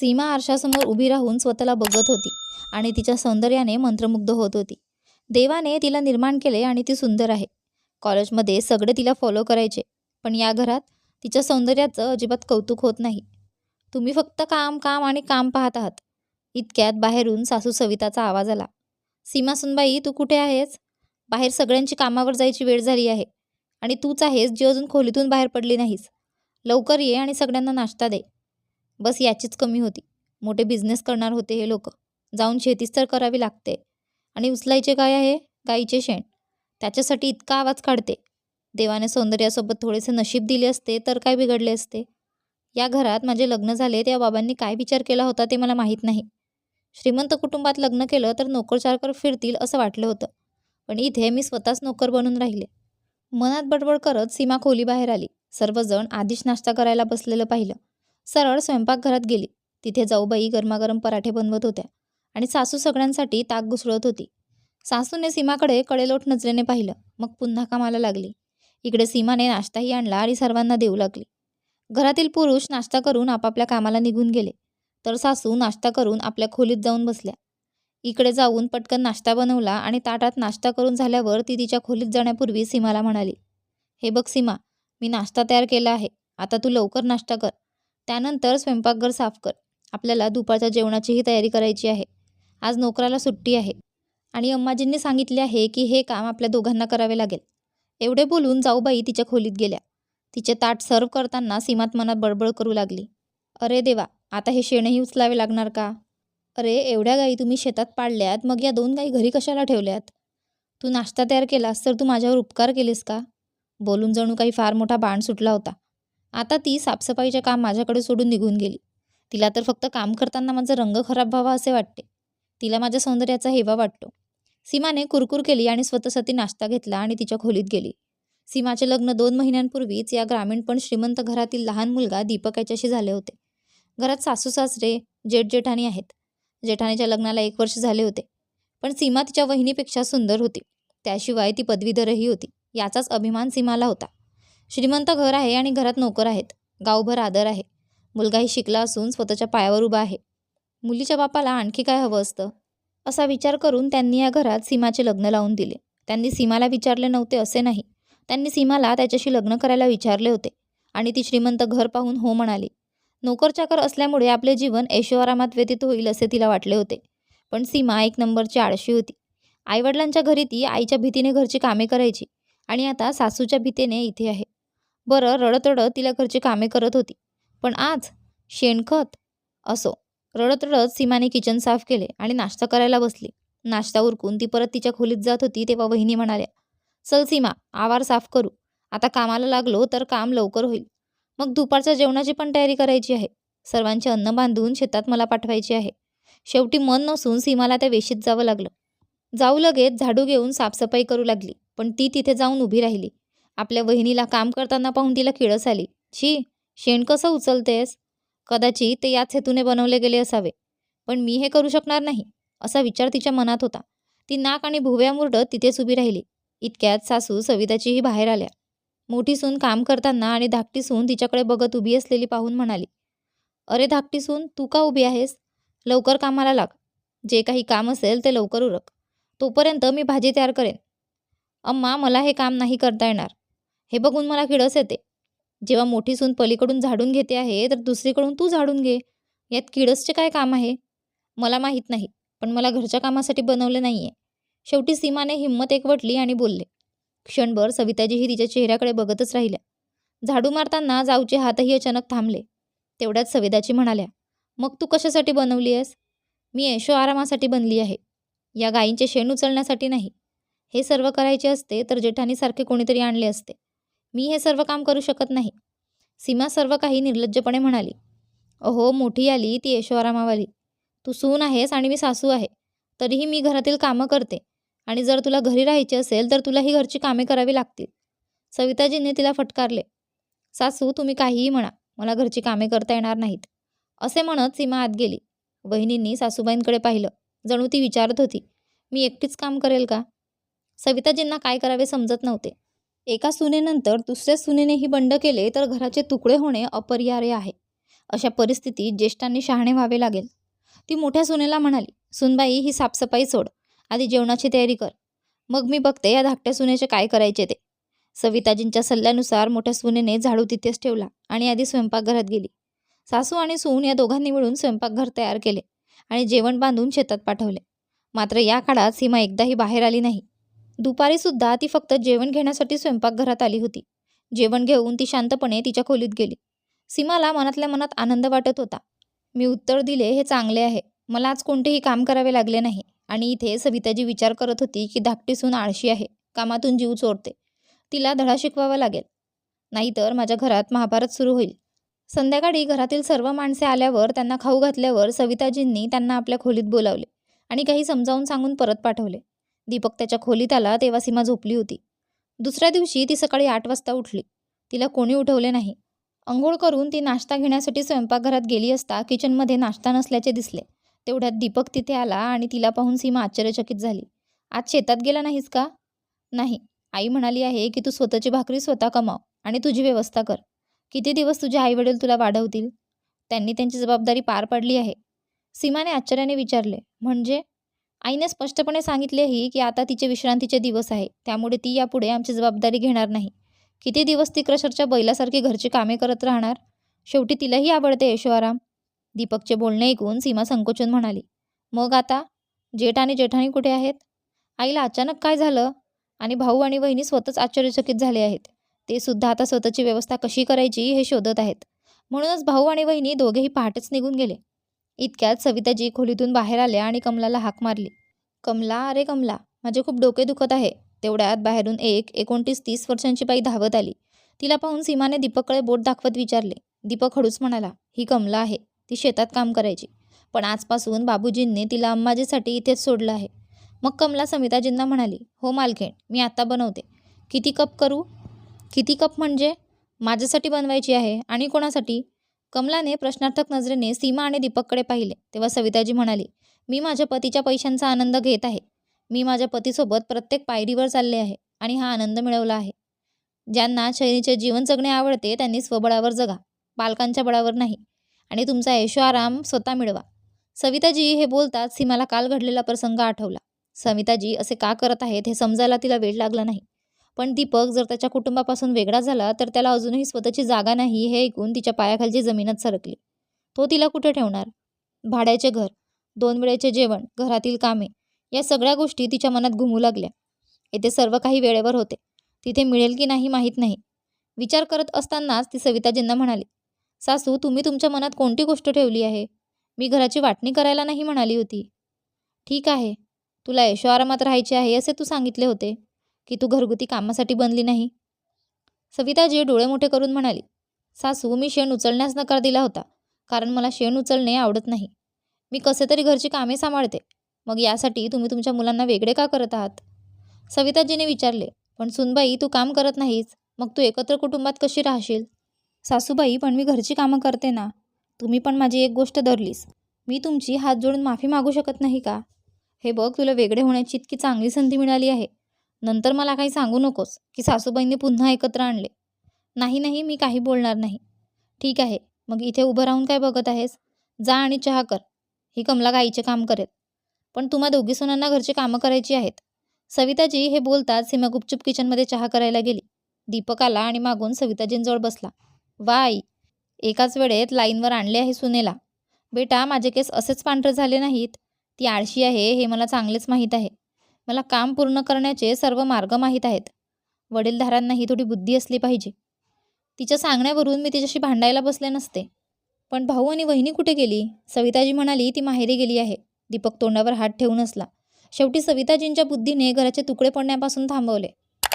सीमा आरशासमोर उभी राहून स्वतःला बघत होती आणि तिच्या सौंदर्याने मंत्रमुग्ध होत होती. देवाने तिला निर्माण केले आणि ती सुंदर आहे. कॉलेजमध्ये सगळे तिला फॉलो करायचे पण या घरात तिच्या सौंदर्याचं अजिबात कौतुक होत नाही. तुम्ही फक्त काम काम आणि काम पाहत आहात. इतक्यात बाहेरून सासू सविताचा आवाज आला. सीमा सुनबाई तू कुठे आहेस? बाहेर सगळ्यांची कामावर जायची वेळ झाली आहे आणि तूच आहेस जी अजून खोलीतून बाहेर पडली नाहीस. लवकर ये आणि सगळ्यांना नाश्ता दे. बस याचीच कमी होती. मोठे बिझनेस करणार होते हे लोक. जाऊन शेतीच तर करावी लागते. आणि उचलायचे काय आहे? गाईचे शेण. त्याच्यासाठी इतका आवाज काढते. देवाने सौंदर्यासोबत थोडेसे नशीब दिले असते तर काय बिघडले असते? या घरात माझे लग्न झाले त्या बाबांनी काय विचार केला होता ते मला माहीत नाही. श्रीमंत कुटुंबात लग्न केलं तर नोकरचाकर फिरतील असं वाटलं होतं. पण इथे मी स्वतःच नोकर बनून राहिले. मनात बडबड करत सीमा खोलीबाहेर आली. सर्वजण आधीच नाश्ता करायला बसलेलं पाहिलं. सरळ स्वयंपाकघरात गेली. तिथे जाऊबाई गरमागरम पराठे बनवत होत्या आणि सासू सगळ्यांसाठी ताक घुसळत होती. सासूने सीमाकडे कडेलोट नजरेने पाहिलं. मग पुन्हा कामाला लागली. इकडे सीमाने नाश्ताही आणला आणि सर्वांना देऊ लागली. घरातील पुरुष नाश्ता करून आपापल्या कामाला निघून गेले. तर सासू नाश्ता करून आपल्या खोलीत जाऊन बसल्या. इकडे जाऊन पटकन नाश्ता बनवला आणि ताटात नाश्ता करून झाल्यावर ती तिच्या खोलीत जाण्यापूर्वी सीमाला म्हणाली हे बघ सीमा मी नाश्ता तयार केला आहे. आता तू लवकर नाश्ता कर. त्यानंतर स्वयंपाकघर साफ कर. आपल्याला दुपारच्या जेवणाचीही तयारी करायची आहे. आज नोकराला सुट्टी आहे. आणि अम्माजींनी सांगितले आहे की हे काम आपल्या दोघांना करावे लागेल. एवढे बोलून जाऊबाई तिच्या खोलीत गेल्या. तिचे ताट सर्व करताना सीमात मनात बडबड करू लागली. अरे देवा आता हे शेणही उचलावे लागणार का? अरे एवढ्या गाई तुम्ही शेतात पाडल्यात मग या दोन गाई घरी कशाला ठेवल्यात? तू नाश्ता तयार केलास तर तू माझ्यावर उपकार केलेस का? बोलून जणू काही फार मोठा बाण सुटला होता. आता ती साफसफाईचे काम माझ्याकडे सोडून निघून गेली. तिला तर फक्त काम करताना माझा रंग खराब व्हावा असे वाटते. तिला माझ्या सौंदर्याचा हेवा वाटतो. सीमाने कुरकुर केली आणि स्वतःसाठी नाश्ता घेतला आणि तिच्या खोलीत गेली. सीमाचे लग्न दोन महिन्यांपूर्वीच या ग्रामीण पण श्रीमंत घरातील लहान मुलगा दीपक याच्याशी झाले होते. घरात सासू सासरे जेठ जेठाणी आहेत. जेठाणीच्या लग्नाला एक वर्ष झाले होते. पण सीमा तिच्या वहिनीपेक्षा सुंदर होती. त्याशिवाय ती पदवीधरही होती. याचाच अभिमान सीमाला होता. श्रीमंत घर आहे आणि घरात नोकर आहेत. गावभर आदर आहे. मुलगाही शिकला असून स्वतःच्या पायावर उभा आहे. मुलीच्या बापाला आणखी काय हवं असतं? असा विचार करून त्यांनी या घरात सीमाचे लग्न लावून दिले. त्यांनी सीमाला विचारले नव्हते असे नाही. त्यांनी सीमाला त्याच्याशी लग्न करायला विचारले होते आणि ती श्रीमंत घर पाहून हो म्हणाली. नोकरचाकर असल्यामुळे आपले जीवन ऐशोआरामात व्यतीत होईल असे तिला वाटले होते. पण सीमा एक नंबरची आळशी होती. आईवडिलांच्या घरी ती आईच्या भीतीने घरची कामे करायची आणि आता सासूच्या भीतीने इथे आहे. बरं रडत रडत तिला घरची कामे करत होती. पण आज शेणखत असो. रडत रडत सीमाने किचन साफ केले आणि नाश्ता करायला बसली. नाश्ता उरकून ती परत तिच्या खोलीत जात होती तेव्हा वहिनी म्हणाल्या चल सीमा आवार साफ करू. आता कामाला लागलो तर काम लवकर होईल. मग दुपारच्या जेवणाची पण तयारी करायची आहे. सर्वांचे अन्न बांधून शेतात मला पाठवायचे आहे. शेवटी मन नसून सीमाला त्या वेशीत जावं लागलं. जाऊ लगेच झाडू घेऊन साफसफाई करू लागली पण ती तिथे जाऊन उभी राहिली. आपल्या वहिनीला काम करताना पाहून तिला किळस आली. छी शेण कसं उचलतेस? कदाचित ते याच हेतूने बनवले गेले असावे. पण मी हे करू शकणार नाही. असा विचार तिच्या मनात होता. ती नाक आणि भुव्या मुरडत तिथेच उभी राहिली. इतक्यात सासू सविताचीही बाहेर आल्या. मोठी सून काम करताना आणि धाकटी सून तिच्याकडे बघत उभी असलेली पाहून म्हणाली अरे धाकटी सून तू का उभी आहेस? लवकर कामाला लाग. जे काही काम असेल ते लवकर उरक. तोपर्यंत मी भाजी तयार करेन. अम्मा मला हे काम नाही करता येणार. हे बघून मला किळस येते. जेव्हा मोठी सून पलीकडून झाडून घेते आहे तर दुसरीकडून तू झाडून घे. यात किळसचे काय काम आहे? मला माहीत नाही पण मला घरच्या कामासाठी बनवले नाही आहे शेवटी सीमाने हिंमत एकवटली आणि बोलले क्षणभर सविताजीही तिच्या चेहऱ्याकडे बघतच राहिल्या. झाडू मारताना जाऊचे हातही अचानक थांबले. तेवढ्यात सविताची म्हणाल्या मग तू कशासाठी बनवली आहेस? मी ऐशो आरामासाठी बनली आहे. या गायींचे शेण उचलण्यासाठी नाही. हे सर्व करायचे असते तर जेठानीसारखे कोणीतरी आणले असते. मी हे सर्व काम करू शकत नाही. सीमा सर्व काही निर्लज्जपणे म्हणाली. अहो मोठी आली ती ऐशोआरामावाली तू सून आहेस आणि मी सासू आहे. तरीही मी घरातील कामं करते. आणि जर तुला घरी राहायचे असेल तर तुला ही घरची कामे करावी लागतील. सविताजींनी तिला फटकारले. सासू तुम्ही काहीही म्हणा. मला घरची कामे करता येणार नाहीत. असे म्हणत सीमा आत गेली. वहिनींनी सासूबाईंकडे पाहिलं. जणू ती विचारत होती. मी एकटीच काम करेल का? सविताजींना काय करावे समजत नव्हते. एका सुनेनंतर दुसऱ्या सुनेने ही बंड केले तर घराचे तुकडे होणे अपरिहार्य आहे. अशा परिस्थितीत ज्येष्ठांनी शहाणे व्हावे लागेल. ती मोठ्या सुनेला म्हणाली सुनबाई ही साफसफाई सोड. आधी जेवणाची तयारी कर. मग मी बघते या धाकट्या सुनेचे काय करायचे ते. सविताजींच्या सल्ल्यानुसार मोठ्या सुनेने झाडू तिथेच ठेवला आणि आधी स्वयंपाकघरात गेली. सासू आणि सून या दोघांनी मिळून स्वयंपाकघर तयार केले आणि जेवण बांधून शेतात पाठवले. मात्र या काळात सीमा एकदाही बाहेर आली नाही. दुपारीसुद्धा ती फक्त जेवण घेण्यासाठी स्वयंपाकघरात आली होती. जेवण घेऊन ती शांतपणे तिच्या खोलीत गेली. सीमाला मनातल्या मनात आनंद वाटत होता. मी उत्तर दिले हे चांगले आहे. मला आज कोणतेही काम करावे लागले नाही. आणि इथे सविताजी विचार करत होती की धाकटीसून आळशी आहे. कामातून जीव चोरते. तिला धडा शिकवावा लागेल. नाहीतर माझ्या घरात महाभारत सुरू होईल. संध्याकाळी घरातील सर्व माणसे आल्यावर त्यांना खाऊ घातल्यावर सविताजींनी त्यांना आपल्या खोलीत बोलावले आणि काही समजावून सांगून परत पाठवले. दीपक त्याच्या खोलीत आला तेव्हा सीमा झोपली होती. दुसऱ्या दिवशी ती सकाळी आठ वाजता उठली. तिला कोणी उठवले नाही. अंघोळ करून ती नाश्ता घेण्यासाठी स्वयंपाकघरात गेली असता किचनमध्ये नाश्ता नसल्याचे दिसले. तेवढ्यात दीपक तिथे आला आणि तिला पाहून सीमा आश्चर्यचकित झाली. आज शेतात गेला नाहीस का? नाही. आई म्हणाली आहे की तू स्वतःची भाकरी स्वतः कमाव आणि तुझी व्यवस्था कर. किती दिवस तुझे आईवडील तुला वाढवतील? त्यांनी त्यांची जबाबदारी पार पाडली आहे. सीमाने आश्चर्याने विचारले. म्हणजे? आईने स्पष्टपणे सांगितलेही की आता तिचे विश्रांतीचे दिवस आहे. त्यामुळे ती यापुढे आमची जबाबदारी घेणार नाही. किती दिवस ती क्रशरच्या बैलासारखी घरची कामे करत राहणार? शेवटी तिलाही आवडते यशोआराम दीपकचे बोलणे ऐकून सीमा संकोचून म्हणाली मग आता? जेठ आणि जेठाणी कुठे आहेत? आईला अचानक काय झालं? आणि भाऊ आणि वहिनी स्वतःच आश्चर्यचकित झाले आहेत. ते सुद्धा आता स्वतःची व्यवस्था कशी करायची हे शोधत आहेत. म्हणूनच भाऊ आणि वहिनी दोघेही पहाटेच निघून गेले. इतक्यात सविताजी खोलीतून बाहेर आल्या आणि कमलाला हाक मारली. कमला अरे कमला माझे खूप डोके दुखत आहे. तेवढ्यात बाहेरून एक एकोणतीस तीस वर्षांची बाई धावत आली. तिला पाहून सीमाने दीपककडे बोट दाखवत विचारले. दीपक हळूच म्हणाला ही कमला आहे. ती शेतात काम करायची. पण आजपासून बाबूजींनी तिला अंबाजीसाठी इथेच सोडलं आहे. मग कमला समिताजींना म्हणाली हो मालखेण मी आत्ता बनवते. किती कप करू? किती कप म्हणजे? माझ्यासाठी बनवायची आहे आणि कोणासाठी? कमलाने प्रश्नार्थक नजरेने सीमा आणि दीपककडे पाहिले. तेव्हा सविताजी म्हणाली मी माझ्या पतीच्या पैशांचा आनंद घेत आहे. मी माझ्या पतीसोबत प्रत्येक पायरीवर चालले आहे आणि हा आनंद मिळवला आहे. ज्यांना शैलीचे जीवन जगणे आवडते त्यांनी स्वबळावर जगा. बालकांच्या बळावर नाही. आणि तुमचा ऐशो आराम स्वतः मिळवा. सविताजी हे बोलताच सीमाला काल घडलेला प्रसंग आठवला. सविताजी असे का करत आहेत हे समजायला तिला वेळ लागला नाही. पण दीपक जर त्याच्या कुटुंबापासून वेगळा झाला तर त्याला अजूनही स्वतःची जागा नाही हे ऐकून तिच्या पायाखालची जमीनच सरकली. तो तिला कुठे ठेवणार? भाड्याचे घर दोन वेळेचे जेवण घरातील कामे या सगळ्या गोष्टी तिच्या मनात घुमू लागल्या. येथे सर्व काही वेळेवर होते. तिथे मिळेल की नाही माहीत नाही. विचार करत असतानाच ती सविताजींना म्हणाली सासू तुम्ही तुमच्या मनात कोणती गोष्ट ठेवली आहे? मी घराची वाटणी करायला नाही म्हणाली होती. ठीक आहे. तुला यशो आरामात राहायचे आहे असे तू सांगितले होते. की तू घरगुती कामासाठी बनली नाही? सविताजी डोळे मोठे करून म्हणाली सासू मी शेण उचलण्यास नकार दिला होता कारण मला शेण उचलणे आवडत नाही. मी कसे तरी घरची कामे सांभाळते. मग यासाठी तुम्ही तुमच्या मुलांना वेगळे का करत आहात? सविताजीने विचारले पण सुनबाई तू काम करत नाहीस. मग तू एकत्र कुटुंबात कशी राहशील? सासूबाई पण मी घरची कामं करते ना. तुम्ही पण माझी एक गोष्ट धरलीस. मी तुमची हात जोडून माफी मागू शकत नाही का? हे बघ तुला वेगळे होण्याची इतकी चांगली संधी मिळाली आहे. नंतर मला काही सांगू नकोस की सासूबाईंनी पुन्हा एकत्र आणले. नाही नाही मी काही बोलणार नाही. ठीक आहे मग इथे उभं राहून काय बघत आहेस? जा आणि चहा कर. ही कमला गाईचे काम करेल. पण तुम्हा दोघी सुनांना घरची कामं करायची आहेत. सविताजी हे बोलताच सीमा गुपचूप किचनमध्ये चहा करायला गेली. दीपक आला आणि मागून सविताजींजवळ बसला. वा आई एकाच वेळेत लाईनवर आणले आहे सुनेला. बेटा माझे केस असेच पांढरे झाले नाहीत. ती आळशी आहे हे मला चांगलेच माहीत आहे. मला काम पूर्ण करण्याचे सर्व मार्ग माहीत आहेत. वडीलधारांनाही थोडी बुद्धी असली पाहिजे. तिच्या सांगण्यावरून मी तिच्याशी भांडायला बसले नसते. पण भाऊ आणि वहिनी कुठे गेली? सविताजी म्हणाली ती माहेरी गेली आहे. दीपक तोंडावर हात ठेवून असला. शेवटी सविताजींच्या बुद्धीने घराचे तुकडे पडण्यापासून थांबवले.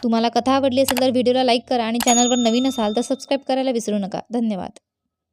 तुम्हाला कथा आवडली असेल तर व्हिडिओला लाईक करा आणि चॅनलवर नवीन असाल तर सबस्क्राईब करायला विसरू नका. धन्यवाद.